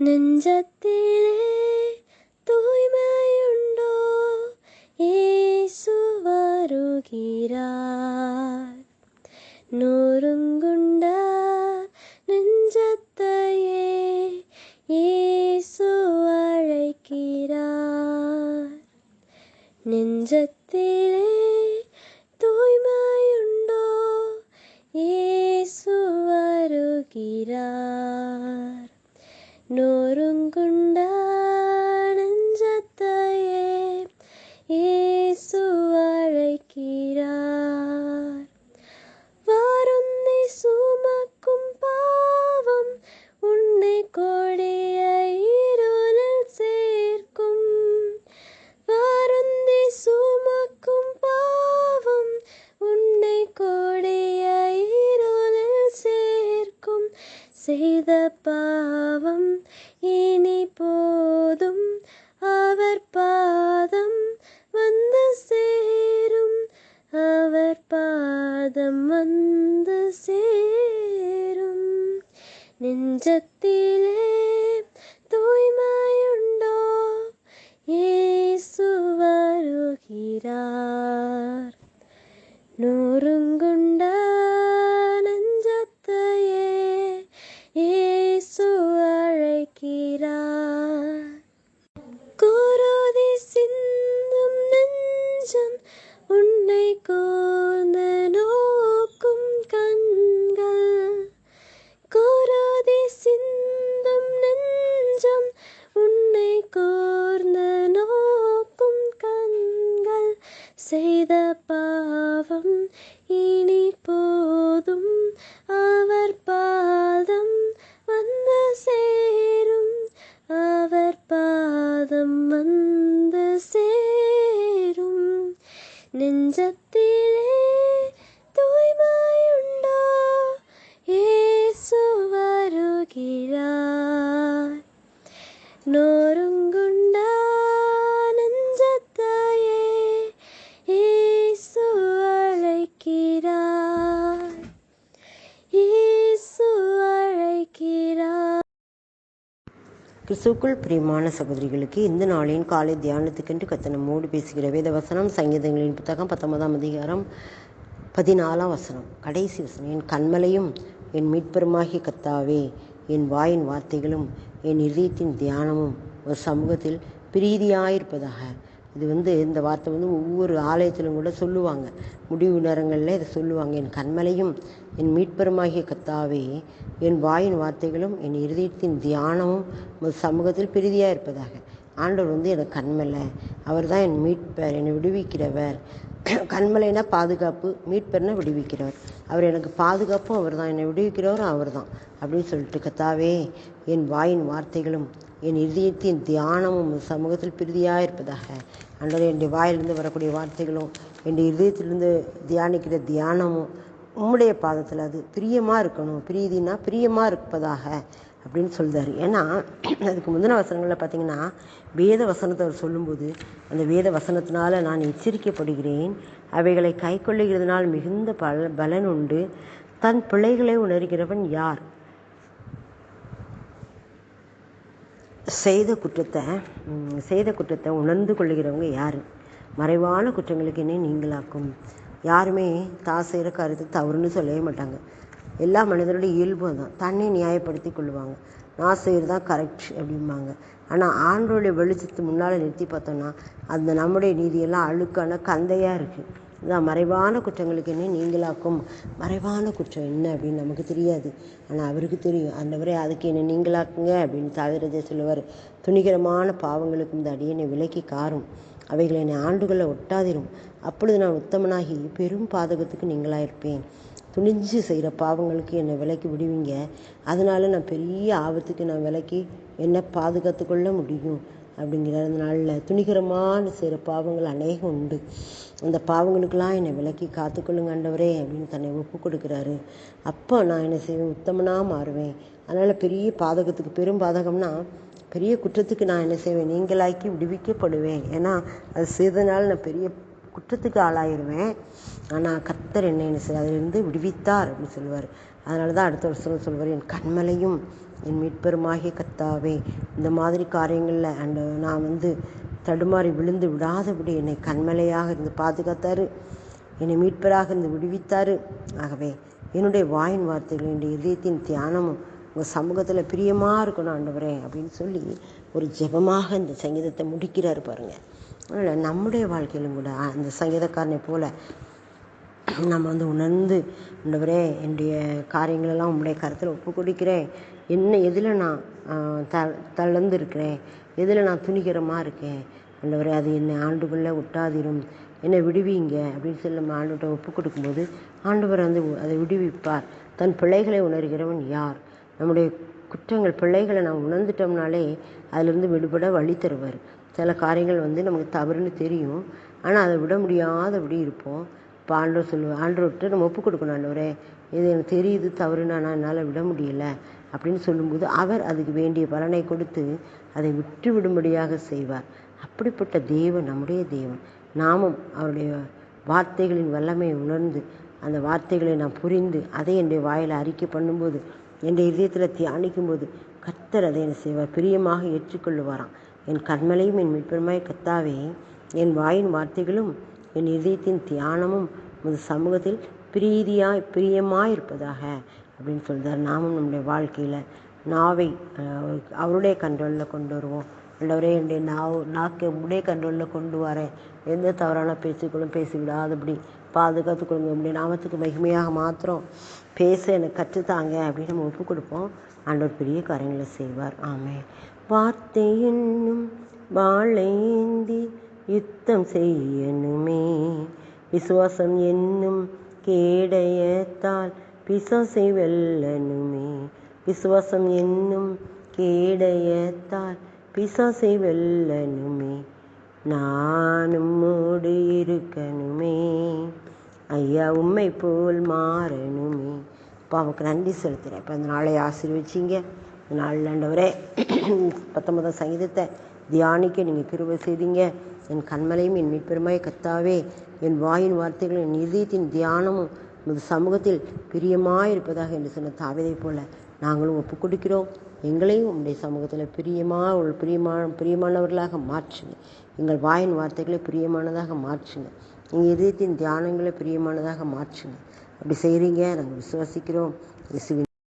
நெஞ்சத்திலே தூய்மையுண்டோ இயேசு வருகிறார் நொறுங்குண்ட நெஞ்சத்தையே இயேசு அழைக்கிறார் நெஞ்சத்திலே தூய்மையுண்டோ இயேசு வருகிறார் நொறுங்குண்ட செய்த பாவம் இனி போதும். அவர் பாதம் வந்து சேரும். அவர் பாதம் வந்து சேரும். நெஞ்சத்தில் கிறிஸ்துக்குள் பிரியமான சகோதரிகளுக்கு இந்த நாளின் காலை தியானத்துக்கென்று கத்த மூடி பேசுகிற வேத வசனம் சங்கீதங்களின் புத்தகம் பத்தொன்பதாம் அதிகாரம் பதினாலாம் வசனம். கடைசி வசனம் என் கண்மலையும் என் மீட்பெருமாகிய கத்தாவே என் வாயின் வார்த்தைகளும் என் இதயத்தின் தியானமும் ஒரு சமூகத்தில் பிரீதியாயிருப்பதாக. இது வந்து இந்த வார்த்தை வந்து ஒவ்வொரு ஆலயத்திலும் கூட சொல்லுவாங்க. முடிவு நேரங்களில் இதை சொல்லுவாங்க. என் கண்மலையும் என் மீட்பெருமாகிய கத்தாவே என் வாயின் வார்த்தைகளும் என் இருதயத்தின் தியானமும் சமூகத்தில் பிரீதியாக இருப்பதாக. ஆண்டவர் வந்து எனக்கு கண்மலை. அவர் தான் என் மீட்பர் என்னை விடுவிக்கிறவர். கண்மலைனா பாதுகாப்பு மீட்பர்னா விடுவிக்கிறவர். அவர் எனக்கு பாதுகாப்பும் அவர் தான். என்னை விடுவிக்கிறவரும் அவர் தான். அப்படின்னு சொல்லிட்டு கத்தாவே என் வாயின் வார்த்தைகளும் என் இதயத்தின் தியானமும் சமூகத்தில் பிரீதியாக இருப்பதாக ஆண்டவர் என்னுடைய வாயிலிருந்து வரக்கூடிய வார்த்தைகளும் என்னுடைய இதயத்திலிருந்து தியானிக்கிற தியானமும் உம்முடைய பாதத்தில் அது பிரியமாக இருக்கணும் பிரீதினா பிரியமாக இருப்பதாக அப்படின்னு சொல்கிறார் ஏன்னா அதுக்கு முந்தின வசனங்களில் பார்த்தீங்கன்னா வேத வசனத்தை அவர் சொல்லும்போது அந்த வேத வசனத்தினால் நான் எச்சரிக்கப்படுகிறேன். அவைகளை கை கொள்ளுகிறதுனால் மிகுந்த பல பலன் உண்டு. தன் பிள்ளைகளை உணர்கிறவன் யார்? செய்த குற்றத்தை செய்த குற்றத்தை உணர்ந்து கொள்ளுகிறவங்க யார்? மறைவான குற்றங்களுக்கு என்ன நீங்களாக்கும். யாருமே தான் செய்கிற கருத்து தவறுன்னு சொல்லவே மாட்டாங்க. எல்லா மனிதருடைய இயல்பு தான் தன்னை நியாயப்படுத்தி கொள்ளுவாங்க நான் செய்கிறது தான் கரெக்ட் அப்படிம்பாங்க. ஆனால் ஆண்டோடைய வெளிச்சத்து முன்னால் நிறுத்தி பார்த்தோன்னா அந்த நம்முடைய நீதியெல்லாம் அழுக்கான கந்தையாக இருக்குது அதுதான் மறைவான குற்றங்களுக்கு என்ன நீங்களாக்கும். மறைவான குற்றம் என்ன அப்படின்னு நமக்கு தெரியாது. ஆனால் அவருக்கு தெரியும். அந்தவரே அதுக்கு என்ன நீங்களாக்குங்க அப்படின்னு தாவிரதே சொல்லுவார். துணிகரமான பாவங்களுக்கு இந்த அடியனை விலக்கி காரும். அவைகளை என்னை ஆண்டுகளை ஒட்டாதிரும். அப்பொழுது நான் உத்தமனாகி பெரும் பாதகத்துக்கு நீங்களாக இருப்பேன் துணிஞ்சு செய்கிற பாவங்களுக்கு என்னை விலக்கி விடுவீங்க. அதனால நான் பெரிய ஆபத்துக்கு நான் விலக்கி என்னை பாதுகாத்து கொள்ள முடியும். அப்படிங்கிற நாளில் துணிகரமான செய்கிற பாவங்கள் அநேகம் உண்டு. அந்த பாவங்களுக்கெல்லாம் என்னை விலக்கி காத்துக்கொள்ளுங்க ஆண்டவரே அப்படின்னு தன்னை ஒப்பு கொடுக்குறாரு. அப்போ நான் என்ன செய்வேன் உத்தமனாக மாறுவேன். அதனால் பெரிய பாதகத்துக்கு பெரும் பாதகம்னா பெரிய குற்றத்துக்கு நான் என்ன செய்வேன் நீங்களாக்கி விடுவிக்கப்படுவேன். ஏன்னா அது செய்தனால நான் பெரிய குற்றத்துக்கு ஆளாயிருவேன். ஆனால் கத்தர் என்ன என்ன செய்ய அதிலிருந்து விடுவித்தார் அப்படின்னு சொல்லுவார். அதனால தான் அடுத்த வருஷம் சொல்வார் என் கண்மலையும் என் மீட்பெருமாகிய கத்தாவே இந்த மாதிரி காரியங்களில் அண்ட் நான் வந்து தடுமாறி விழுந்து விடாதபடி என்னை கண்மலையாக இருந்து பாதுகாத்தாரு. என்னை மீட்பராக இருந்து விடுவித்தார். ஆகவே என்னுடைய வாயின் வார்த்தைகள் என்னுடைய இதயத்தின் தியானமும் உங்கள் சமூகத்தில் பிரியமாக இருக்கணும் ஆண்டவரே அப்படின்னு சொல்லி ஒரு ஜெபமாக இந்த சங்கீதத்தை முடிக்கிறார் பாருங்கள் அதனால் நம்முடைய வாழ்க்கையிலும் கூட அந்த சங்கீதக்காரனை போல் நம்ம வந்து உணர்ந்து ஆண்டவரே என்னுடைய காரியங்களெல்லாம் உங்களுடைய கருத்தில் ஒப்பு கொடுக்கிறேன் என்ன எதில் நான் த தளர்ந்துருக்கிறேன்? எதில் நான் துணிகரமாக இருக்கேன்? ஆண்டவரே அது என்னை ஆண்டுக்குள்ளே விட்டாதிரும் என்னை விடுவீங்க? அப்படின்னு சொல்லி நம்ம ஆண்டுகிட்ட ஒப்பு கொடுக்கும்போது ஆண்டவர் வந்து அதை விடுவிப்பார். தன் பிள்ளைகளை உணர்கிறவன் யார்? நம்முடைய குற்றங்கள் பிள்ளைகளை நாம் உணர்ந்துட்டோம்னாலே அதிலிருந்து விடுபட வழி தருவார். சில காரியங்கள் வந்து நமக்கு தவறுன்னு தெரியும். ஆனால் அதை விட முடியாதபடி இருப்போம். இப்போ ஆண்டவர் சொல்லுவார் ஆண்டவர்கிட்ட நம்ம ஒப்பு கொடுக்கணும் ஆண்டவரே. இது எனக்கு தெரியுது தவறுன்னு ஆனால் என்னால் விட முடியல. அப்படின்னு சொல்லும்போது அவர் அதுக்கு வேண்டிய பலனை கொடுத்து அதை விட்டுவிடும்படியாக செய்வார். அப்படிப்பட்ட தேவன் நம்முடைய தேவன். நாமும் அவருடைய வார்த்தைகளின் வல்லமையை உணர்ந்து அந்த வார்த்தைகளை நான் புரிந்து அதை என்னுடைய வாயில் அறிக்கை பண்ணும்போது என்னுடைய இதயத்தில் தியானிக்கும்போது கர்த்தர் அதை என்ன செய்வார். பிரியமாக ஏற்றுக்கொள்ளுவாராம். என் கண்மலையும் என் மீட்பெருமாய் கத்தாவே என் வாயின் வார்த்தைகளும் என் இதயத்தின் தியானமும் உமது சமூகத்தில் பிரீதியாய் பிரியமாய் இருப்பதாக. அப்படின்னு சொல்கிறார் நாமும் நம்முடைய வாழ்க்கையில் நாவை அவருடைய கண்ட்ரோலில் கொண்டு வருவோம். ஆண்டவரே என்னுடைய நாவு நாக்கை உடைய கண்ட்ரோலில் கொண்டு வரேன். எந்த தவறான பேச்சுக்களும் பேசிவிடாதபடி பாதுகாத்து கொடுங்க நம்முடைய நாமத்துக்கு மகிமையாக மாத்திரம் பேச எனக்கு கற்றுத்தாங்க அப்படின்னு நம்ம ஒப்பு கொடுப்போம். ஆண்டவர் பெரிய காரியங்களை செய்வார். ஆமே வார்த்தை என்னும் வாழையேந்தி யுத்தம் செய்யணுமே. விசுவாசம் என்னும் கேடயத்தால் பிசாசை வெல்லனுமே விசுவாசம் என்னும் கேடயத்தால் பிசாசை வெல்லனுமே நானும் மூடு இருக்கணுமே. ஐயா உண்மை போல் மாறணுமே. அப்பா அவனுக்கு நன்றி செலுத்துகிறேன் இப்போ அந்த நாளை ஆசீர்வச்சிங்க. இந்த நாளில் ஆண்டவரே பத்தொன்பதாம் சங்கீதத்தை தியானிக்க நீங்கள் கிருவை செய்தீங்க. என் கண்மலையும் என் மீட்பெருமாய் கத்தாவே என் வாயின் வார்த்தைகளும் என் இதயத்தின் தியானமும் உமது சமூகத்தில் பிரியமாக இருப்பதாக என்று சொன்ன தாவிதை போல நாங்களும் ஒப்பு கொடுக்கிறோம் எங்களையும் உங்களுடைய சமூகத்தில் பிரியமாக உள்ள பிரியமான பிரியமானவர்களாக மாற்றுங்க. எங்கள் வாயின் வார்த்தைகளை பிரியமானதாக மாற்றுங்க. எங்கள் இதயத்தின் தியானங்களை பிரியமானதாக மாற்றுங்க. அப்படி செய்கிறீங்க நாங்கள் விசுவாசிக்கிறோம். இயேசுவின்